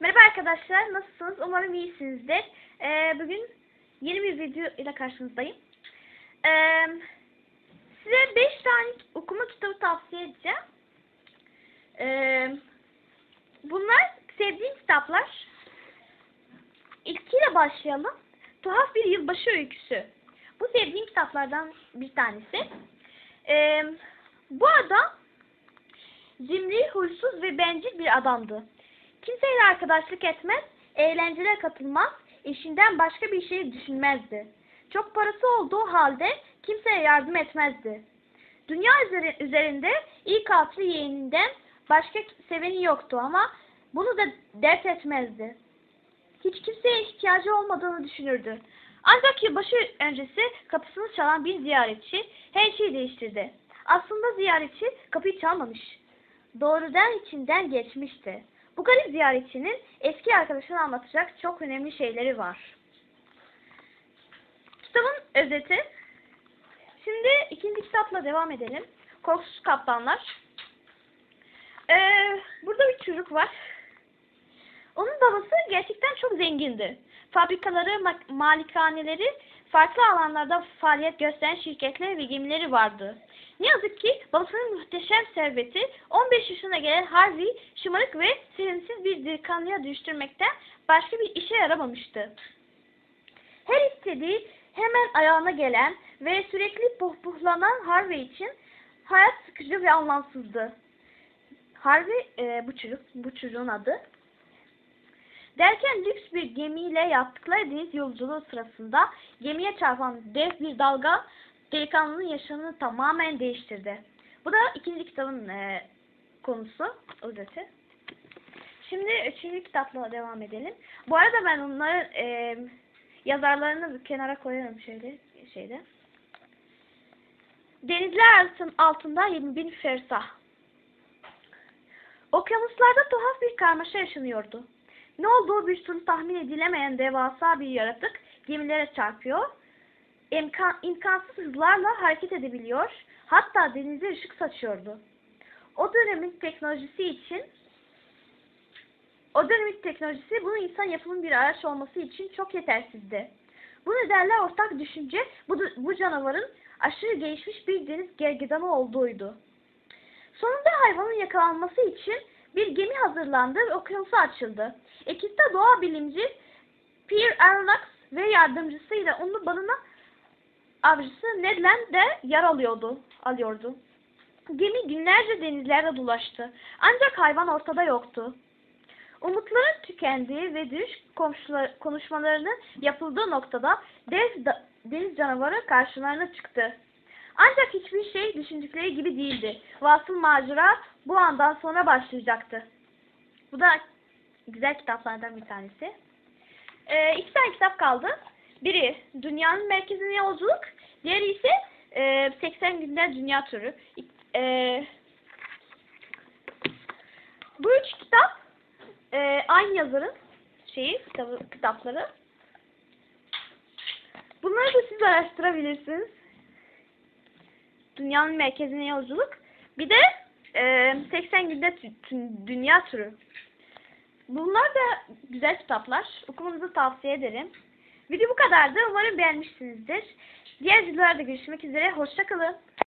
Merhaba arkadaşlar, nasılsınız? Umarım iyisinizdir. Ee, bugün yeni bir video ile karşınızdayım. Ee, size 5 tane okuma kitabı tavsiye edeceğim. Ee, bunlar sevdiğim kitaplar. İlkiyle başlayalım. Tuhaf bir yılbaşı öyküsü. Bu sevdiğim kitaplardan bir tanesi. Ee, bu adam cimri, huysuz ve bencil bir adamdı. Kimseyle arkadaşlık etmez, eğlencelere katılmaz, işinden başka bir şey düşünmezdi. Çok parası olduğu halde kimseye yardım etmezdi. Dünya üzeri- üzerinde ilk altı yeğeninden başka seveni yoktu ama bunu da dert etmezdi. Hiç kimseye ihtiyacı olmadığını düşünürdü. Ancak yılbaşı öncesi kapısını çalan bir ziyaretçi her şeyi değiştirdi. Aslında ziyaretçi kapıyı çalmamış. Doğrudan içinden geçmişti. Bu garip ziyaretçinin eski arkadaşına anlatacak çok önemli şeyleri var. Kitabın özeti. Şimdi ikinci kitapla devam edelim. Korkusuz Kaplanlar. Ee, burada bir çocuk var. Onun babası gerçekten çok zengindi. Fabrikaları, ma- malikaneleri, farklı alanlarda faaliyet gösteren şirketler ve gemileri vardı. Ne yazık ki babasının muhteşem serveti 15 yaşına gelen Harvey şımarık ve sevimsiz bir delikanlıya dönüştürmekten başka bir işe yaramamıştı. Her istediği hemen ayağına gelen ve sürekli pohpohlanan Harvey için hayat sıkıcı ve anlamsızdı. Harvey e, bu çocuk, bu çocuğun adı. Derken lüks bir gemiyle yaptıkları deniz yolculuğu sırasında gemiye çarpan dev bir dalga delikanlının yaşamını tamamen değiştirdi. Bu da ikinci kitabın e, konusu, özeti. Şimdi üçüncü kitapla devam edelim. Bu arada ben onları e, yazarlarını kenara koyarım şöyle şeyde. Denizler altın, altında 20 bin fersah. Okyanuslarda tuhaf bir karmaşa yaşanıyordu. Ne olduğu bir türlü tahmin edilemeyen devasa bir yaratık gemilere çarpıyor, imkan, imkansız hızlarla hareket edebiliyor, hatta denize ışık saçıyordu. O dönemin teknolojisi için o dönemin teknolojisi bunu insan yapımı bir araç olması için çok yetersizdi. Bu nedenle ortak düşünce bu, bu canavarın aşırı gelişmiş bir deniz gergedanı olduğuydu. Sonunda hayvanın yakalanması için bir gemi hazırlandı ve okyanusa açıldı. Ekipte doğa bilimci Pierre Aronnax ve yardımcısıyla ünlü balina avcısı Ned Land de yer alıyordu, alıyordu. Gemi günlerce denizlerde dolaştı. Ancak hayvan ortada yoktu. Umutların tükendiği ve komşular, konuşmalarının yapıldığı noktada dev da- deniz canavarı karşılarına çıktı. Ancak hiçbir şey düşündükleri gibi değildi. Ve asıl macera bu andan sonra başlayacaktı. Bu da güzel kitaplardan bir tanesi. Ee, iki tane kitap kaldı. Biri Dünyanın Merkezine Yolculuk. Diğeri ise e, 80 Günler Dünya Turu. E, bu üç kitap e, aynı yazarın şeyi, kitabı, kitapları. Bunları da siz araştırabilirsiniz. Dünyanın merkezine yolculuk. Bir de e, 80 günde dünya turu. Bunlar da güzel kitaplar. Okumanızı tavsiye ederim. Video bu kadardı. Umarım beğenmişsinizdir. Diğer videolarda görüşmek üzere. Hoşçakalın.